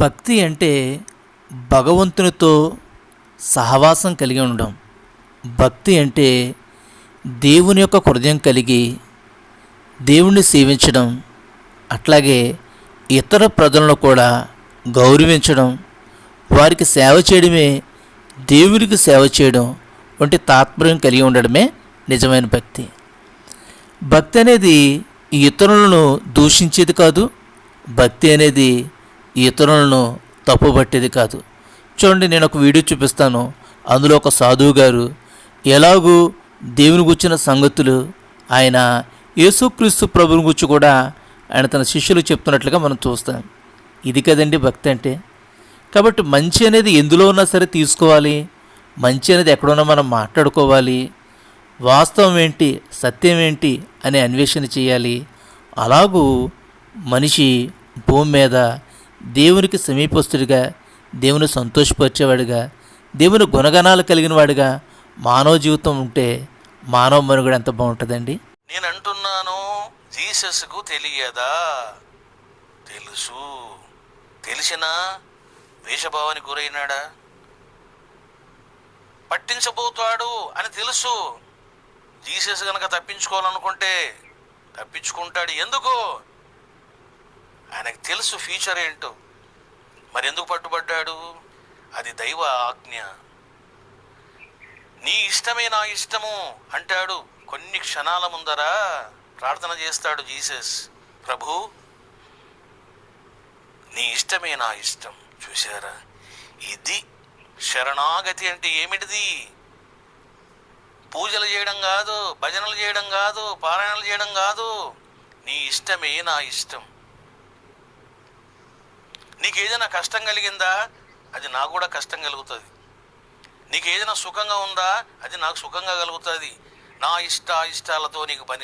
భక్తి అంటే భగవంతునితో సహవాసం కలిగి ఉండడం. భక్తి అంటే దేవుని యొక్క హృదయం కలిగి దేవుణ్ణి సేవించడం అట్లాగే ఇతర ప్రజలను కూడా గౌరవించడం వారికి సేవ చేయడమే దేవునికి సేవ చేయడం వంటి తాత్పర్యం కలిగి ఉండడమే నిజమైన భక్తి. భక్తి అనేది ఇతరులను దూషించేది కాదు భక్తి అనేది ఇతరులను తప్పుబట్టేది కాదు. చూడండి నేను ఒక వీడియో చూపిస్తాను. అందులో ఒక సాధువు గారు ఎలాగూ దేవుని గుర్చిన సంగతులు ఆయన యేసుక్రీస్తు ప్రభుని గురించి కూడా ఆయన తన శిష్యులు చెప్తున్నట్లుగా మనం చూస్తాం. ఇది కదండి భక్తి అంటే. కాబట్టి మంచి అనేది ఎందులో ఉన్నా సరే తీసుకోవాలి. మంచి అనేది ఎక్కడున్నా మనం మాట్లాడుకోవాలి. వాస్తవం ఏంటి సత్యం ఏంటి అనే అన్వేషణ చేయాలి. అలాగూ మనిషి భూమి మీద దేవునికి సమీపస్తుడిగా దేవుని సంతోషపరిచేవాడిగా దేవుని గుణగణాలు కలిగిన వాడిగా మానవ జీవితం ఉంటే మానవ మనుగడ ఎంత బాగుంటుందండి? నేను అంటున్నాను జీసస్కు తెలియదా? తెలుసు. తెలిసినా వేషభావానికి గురైనాడా? పట్టించబోతాడు అని తెలుసు. జీసస్ గనక తప్పించుకోవాలనుకుంటే తప్పించుకుంటాడు. ఎందుకు? ఆయనకు తెలుసు ఫ్యూచర్ ఏంటో. మరి ఎందుకు పట్టుబడ్డాడు? అది దైవ ఆజ్ఞ. నీ ఇష్టమే నా ఇష్టము అంటాడు. కొన్ని క్షణాల ముందర ప్రార్థన చేస్తాడు జీసస్. ప్రభు నీ ఇష్టమే నా ఇష్టం. చూసారా ఇది శరణాగతి అంటే ఏమిటిది? పూజలు చేయడం కాదు భజనలు చేయడం కాదు పారాయణలు చేయడం కాదు. నీ ఇష్టమే నా ఇష్టం. నీకు ఏదైనా కష్టం కలిగిందా? అది నాకు కూడా కష్టం కలుగుతుంది. నీకు ఏదైనా సుఖంగా ఉందా? అది నాకు సుఖంగా కలుగుతుంది. నా ఇష్ట ఇష్టాలతో నీకు పని